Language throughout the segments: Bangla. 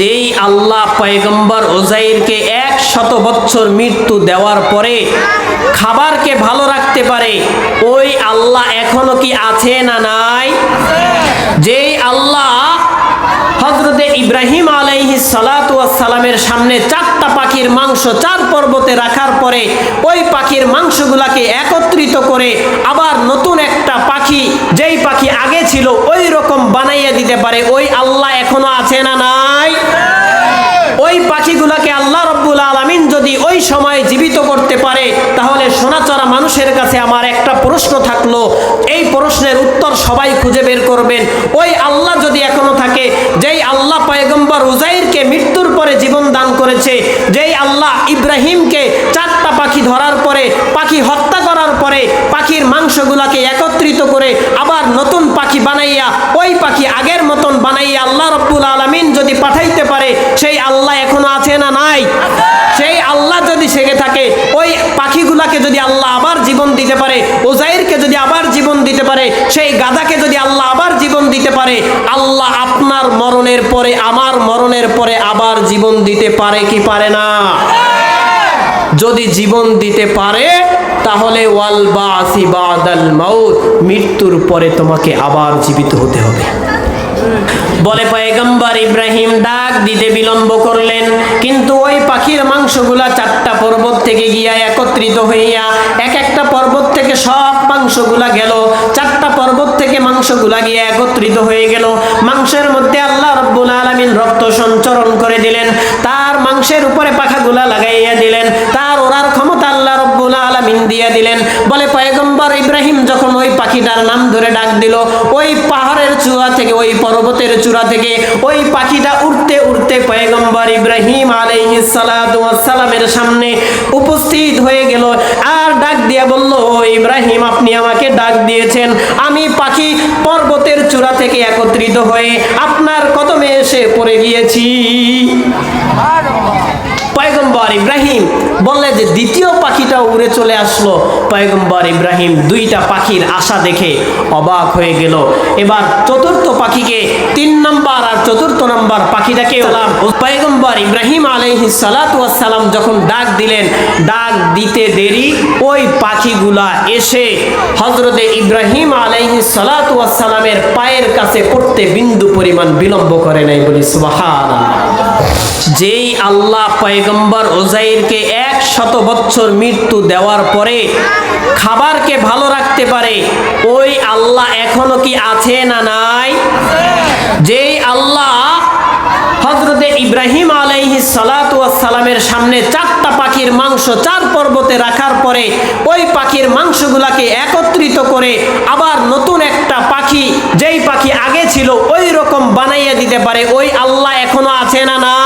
যেই আল্লাহ পয়গম্বর ওজাইরকে এক শত বছর মৃত্যু দেওয়ার পরে খাবারকে ভালো রাখতে পারে, ওই আল্লাহ এখনও কি আছে না নাই? যেই আল্লাহ হজরতে ইব্রাহিম আলাইহি সালামের সামনে চারটা পাখির মাংস চার পর্বতে রাখার পরে ওই পাখির মাংসগুলাকে একত্রিত করে আবার নতুন একটা পাখি যেই পাখি আগে ছিল ওই রকম বানাইয়া দিতে পারে, ওই আল্লাহ এখনও আছে না নাই? ওই পাখিগুলাকে আল্লাহ রব্বুল আলমিন যদি ওই সময় জীবিত করতে পারে, তাহলে সোনাচরা মানুষের কাছে আমার একটা প্রশ্ন থাকল। এই প্রশ্নের উত্তর সবাই খুঁজে বের করবেন। ওই আল্লাহ যদি এখনও থাকে, যেই আল্লাহ পয়গম্বর উজাইরকে মৃত্যুর পরে জীবন দান করেছে, যেই আল্লাহ ইব্রাহিমকে চারটা পাখি ধরার পরে, পাখি হত্যা করার পরে, পাখির মাংসগুলাকে একত্রিত করে আবার নতুন পাখি বানাইয়া, ওই পাখি আগের মতন বানাইয়া আল্লাহ রব্বুল আলমিন যদি পাঠাইতে পারে সেই আল্লাহ এখনও আছে না নাই? সেই আল্লাহ যদি সেগে থাকে, ওই পাখিগুলাকে যদি আল্লাহ আবার জীবন দিতে পারে, ওজাইরকে যদি আবার জীবন দিতে পারে, সেই গাদাকে যদি আল্লাহ আবার জীবন দিতে পারে, আল্লাহ আপনার মরণের পরে, আমার মরণের পরে আবার জীবন দিতে পারে কি পারে না? যদি জীবন দিতে পারে, তাহলে ওয়াল বাসি বাদাল মাউত, মৃত্যুর পরে তোমাকে আবার জীবিত হতে হবে। বলে, পয়গম্বর ইব্রাহিম ডাক দিতে বিলম্ব করলেন। কিন্তু ওই পাখির মাংসগুলা চারটা পর্বত থেকে গিয়া একত্রিত হইয়া এক একটা পর্বত থেকে সব মাংসগুলা গেল। চারটা পর্বত থেকে মাংসগুলা গিয়া একত্রিত হয়ে গেল। মাংসের মধ্যে আল্লাহ রব্বুল আলমিন রক্ত সঞ্চরণ করে দিলেন। তার মাংসের উপরে পাখাগুলা লাগাইয়া দিলেন। তার ওরার ক্ষমতা আল্লাহ রব্বুল আলমিন দিয়ে দিলেন। বলে, পয়গম্বর ইব্রাহিম যখন ওই পাখিটার নাম ধরে ডাক দিল, ওই পাহাড়ের চূড়া থেকে, ওই পর্বতের চূড়া থেকে, ওই পাখিটা উড়তে উড়তে পয়গম্বর ইব্রাহিম সালামের সামনে উপস্থিত হয়ে গেল। আর ডাক দিয়ে বলল, "ও ইব্রাহিম, আপনি আমাকে ডাক দিয়েছেন। আমি পাখি পর্বতের চূড়া থেকে একত্রিত হয়ে আপনার কদমে এসে পড়ে গিয়েছি। পয়গম্বর ইব্রাহিম বললে যে দ্বিতীয় পাখিটা উড়ে চলে আসলো। পয়গম্বর ইব্রাহিম দুইটা পাখির আশা দেখে অবাক হয়ে গেল। এবার চতুর্থ পাখিকে তিন নাম্বার আর চতুর্থ নাম্বার পাখিটাকে সালাম পয়গম্বর ইব্রাহিম আলহি সালাম যখন ডাক দিলেন, ডাক দিতে দেরি, ওই পাখিগুলা এসে হজরতে ইব্রাহিম আলহি সালামের পায়ের কাছে পড়তে বিন্দু পরিমাণ বিলম্ব করে নাই বলি সুবাহান যেই আল্লাহ পয়গম্বর ওজাইরকে এক শত বছর মৃত্যু দেওয়ার পরে খাবারকে ভালো রাখতে পারে, ওই আল্লাহ এখনও কি আছে না নাই? যেই আল্লাহ হজরতে ইব্রাহিম আলাইহি সালামের সামনে চারটা পাখির মাংস চার পর্বতে রাখার পরে, ওই পাখির মাংসগুলাকে একত্রিত করে আবার নতুন একটা পাখি, যেই পাখি আগে ছিল ওই রকম বানাইয়া দিতে পারে, ওই আল্লাহ এখনও আছে না নাই?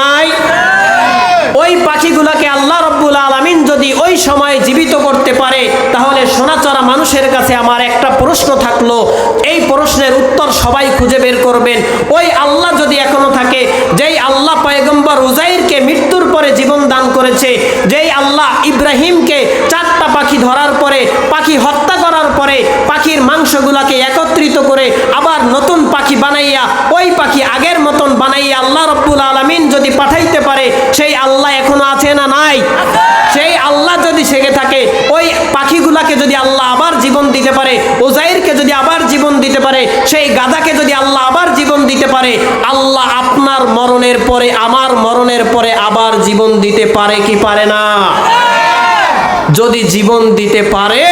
ওই পাখিগুলাকে আল্লাহ রব্বুল আলমিন যদি ওই সময় জীবিত করতে পারে, তাহলে সোনাচরা মানুষের কাছে আমার একটা প্রশ্ন থাকল। এই প্রশ্নের উত্তর সবাই খুঁজে বের করবেন। ওই আল্লাহ যদি এখনও থাকে, যেই আল্লাহ পয়গম্বর উজাইরকে মৃত্যুর পরে জীবন দান করেছে, যেই আল্লাহ ইব্রাহিমকে চারটা পাখি ধরার পরে, পাখি হত্যা করার পরে, পাখির মাংসগুলাকে একত্রিত করে আবার নতুন পাখি বানাইয়া, ওই পাখি আগের মতন বানাইয়া আল্লাহ রব্বুল আলমিন যদি পাঠাইতে পারে আছে না নাই। সেই আল্লাহ যদি সেগে থাকে, ওই পাখিগুলাকে যদি আল্লাহ আবার জীবন দিতে পারে, ওজাইরকে যদি আবার জীবন দিতে পারে, সেই গাদাকে যদি আল্লাহ আবার জীবন দিতে পারে, আল্লাহ আপনার মরণের পরে, আমার মরণের পরে আবার জীবন দিতে পারে কি পারে না? যদি জীবন দিতে পারে,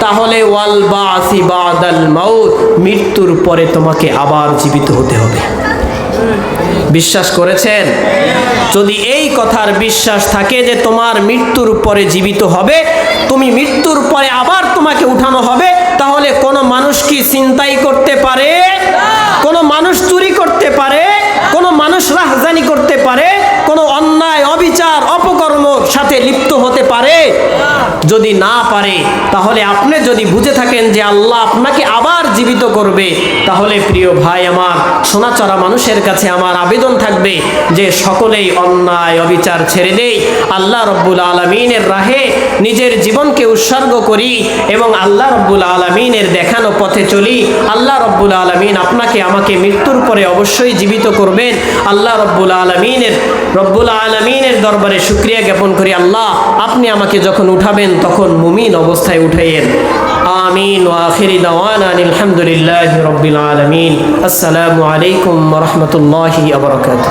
তাহলে ওয়াল বাসি বাদাল মাউত, মৃত্যুর পরে তোমাকে আবার জীবিত হতে হবে। বিশ্বাস করেছেন? যদি এই কথার বিশ্বাস থাকে যে তোমার মৃত্যুর পরে জীবিত হবে, তুমি মৃত্যুর পরে আবার তোমাকে উঠানো হবে, তাহলে কোনো মানুষ কি চিন্তাই করতে পারে? যদি না পারে, তাহলে আপনি যদি বুঝে থাকেন যে আল্লাহ আপনাকে আবার জীবিত করবে, তাহলে প্রিয় ভাই আমার, সোনাচরা মানুষের কাছে আমার আবেদন থাকবে যে সকলেই অন্যায় অবিচার ছেড়ে দেই, আল্লাহ রব্বুল আলমিনের রাহে নিজের জীবনকে উৎসর্গ করি এবং আল্লাহ রব্বুল আলমিনের দেখানো পথে চলি। আল্লাহ রব্বুল আলমিন আপনাকে আমাকে মৃত্যুর পরে অবশ্যই জীবিত করবেন। আল্লাহ রব্বুল আলমিনের রব্বুল আলমিনের দরবারে শুক্রিয়া জ্ঞাপন করি। আল্লাহ, আপনি আমাকে যখন উঠাবেন তখন মুমিন অবস্থায় উঠাইয়েন আমিন ওয়াখিরি দাওয়ানা আলহামদুলিল্লাহ রব্বিল আলমিন আসসালামু আলাইকুম রহমতুল্লাহি আবরকাত